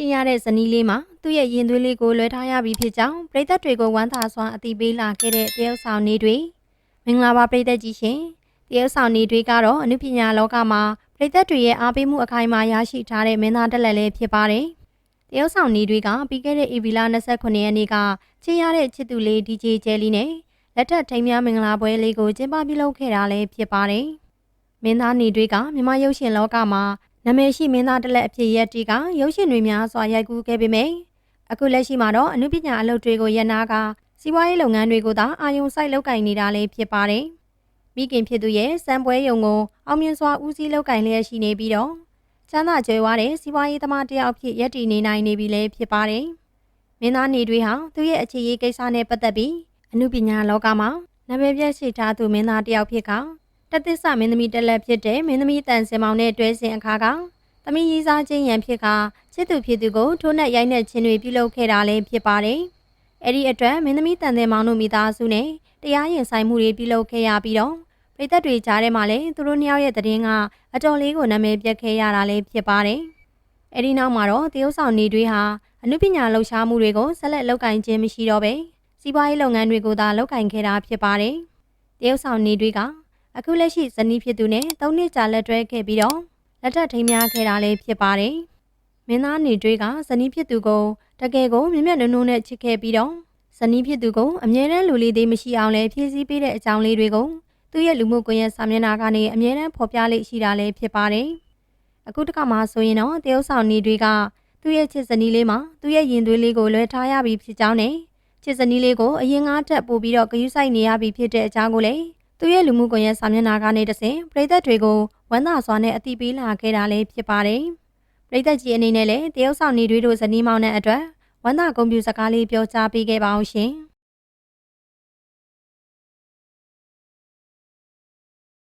ချင်းရတဲ့ဇနီးလေးမှာသူ့ရဲ့ရင်သွေးလေးကိုလွှဲထားရပြီဖြစ်ကြောင်းပြည်သက်တွေကိုဝမ်းသာစွာအသိပေးလာခဲ့တဲ့တရုတ်ဆောင်နေတွေမင်္ဂလာပါပြည်သက်ကြီးရှင်တရုတ်ဆောင်နေတွေကတော့အနုပညာလောကမှာပြည်သက်တွေရဲ့အားပေးမှုအခိုင်အမာရရှိထားတဲ့မင်းသားတက်လက်လေးဖြစ်ပါတယ်တရုတ်ဆောင်နေတွေကပြီးခဲ့တဲ့ဧပြီလ29ရက်နေ့ကချင်းရတဲ့ချစ်သူလေး DJ ကျဲလီနဲ့လက်ထက်ထိမ်းများမင်္ဂလာပွဲလေးကိုကျင်းပပြုလုပ်ခဲ့တာလည်းဖြစ်ပါတယ်မင်းသားနေတွေကမြမရုပ်ရှင်လောကမှာ နာမည်ရှိမင်းသားတစ်လက်အဖြစ်ရက်တီကရုပ်ရှင်တွေများစွာရိုက်ကူးခဲ့ပေမယ့်အခုလက်ရှိမှာတော့အမှုပညာအလုပ်တွေကိုရန်နာကစီးပွားရေးလုပ်ငန်းတွေကိုသာအာရုံစိုက်လုပ်ကင်နေတာလည်းဖြစ်ပါတယ်။မိခင်ဖြစ်သူရဲ့စံပွဲယုံကိုအောင်မြင်စွာဦးစီးလုပ်ကင်လျက်ရှိနေပြီးတော့ချမ်းသာကြွယ်ဝတဲ့စီးပွားရေးသမားတစ်ယောက်ဖြစ်ရက်တီနေနိုင်နေပြီလည်းဖြစ်ပါတယ်။မင်းသားနေတွေဟာသူ့ရဲ့အခြေရေးကိစ္စနဲ့ပတ်သက်ပြီးအမှုပညာလောကမှာနာမည်ပြည့်ရှိထားသူမင်းသားတစ်ယောက်ဖြစ်က တသစ္စာမင်းသမီးတက်လက်ဖြစ်တဲ့မင်းသမီးတန်စင်မောင်နဲ့တွဲစဉ်အခါကသမီးရီစားချင်းရန်ဖြစ်ကချစ်သူဖြစ်သူကိုထိုးနှက်ရိုက်နှက်ခြင်းတွေပြုလုပ်ခဲ့တာလည်းဖြစ်ပါတယ်။အဲ့ဒီအတွက်မင်းသမီးတန်စင်မောင်တို့မိသားစုနဲ့တရားရင်ဆိုင်မှုတွေပြုလုပ်ခဲ့ရပြီးတော့ပြည်သက်တွေကြားထဲမှာလည်းသူတို့နှစ်ယောက်ရဲ့တည်င်းကအတော်လေးကိုနာမည်ပြတ်ခဲ့ရတာလည်းဖြစ်ပါတယ်။အဲ့ဒီနောက်မှာတော့တရုတ်ဆောင်နေတွေဟာအမှုပညာလှူရှားမှုတွေကိုဆက်လက်လုပ်ကင်ခြင်းမရှိတော့ပဲစီးပွားရေးလုပ်ငန်းတွေကိုသာလုပ်ကင်ခဲ့တာဖြစ်ပါတယ်။တရုတ်ဆောင်နေတွေက အခုလက်ရှိဇနီးဖြစ်သူနဲ့၃နှစ်ကြာလက်တွဲခဲ့ပြီးတော့လက်ထပ်ထိမ်းများခဲ့တာလည်းဖြစ်ပါတယ်။မင်းသားနေတွေကဇနီးဖြစ်သူကိုတကယ်ကိုမြင့်မြတ်နုံနုံနဲ့ချစ်ခဲ့ပြီးတော့ဇနီးဖြစ်သူကိုအမြဲတမ်းလူလေးသေးမရှိအောင်လည်းဖြည့်ဆည်းပေးတဲ့အကြောင်းလေးတွေကိုသူ့ရဲ့လူမှုကွန်ရက်စာမျက်နှာကနေအမြဲတမ်းဖော်ပြလေးရှိတာလည်းဖြစ်ပါတယ်။အခုတစ်ခါမှဆိုရင်တော့တရုတ်ဆောင်နေတွေကသူ့ရဲ့ချစ်ဇနီးလေးမှာသူ့ရဲ့ရင်သွေးလေးကိုလွှဲထားရပြီဖြစ်ကြောင်းနဲ့ချစ်ဇနီးလေးကိုအရင်ကားတက်ပို့ပြီးတော့ဂယုစိုက်နေရပြီဖြစ်တဲ့အကြောင်းကိုလည်း သူရဲ့လူမှုကွန်ရက်စာမျက်နှာကနေတဆင့်ပြည်သက်တွေကိုဝမ်းသာစွာနဲ့အတိပေးလာခဲ့တာလည်းဖြစ်ပါတယ်။ပြည်သက်ကြီးအနေနဲ့လည်းတရုတ်ဆောင်နေတွေတို့ဇနီးမောင်နဲ့အတွက်ဝမ်းသာဂုဏ်ပြုစကားလေးပြောကြားပေးခဲ့ပါအောင်ရှင်။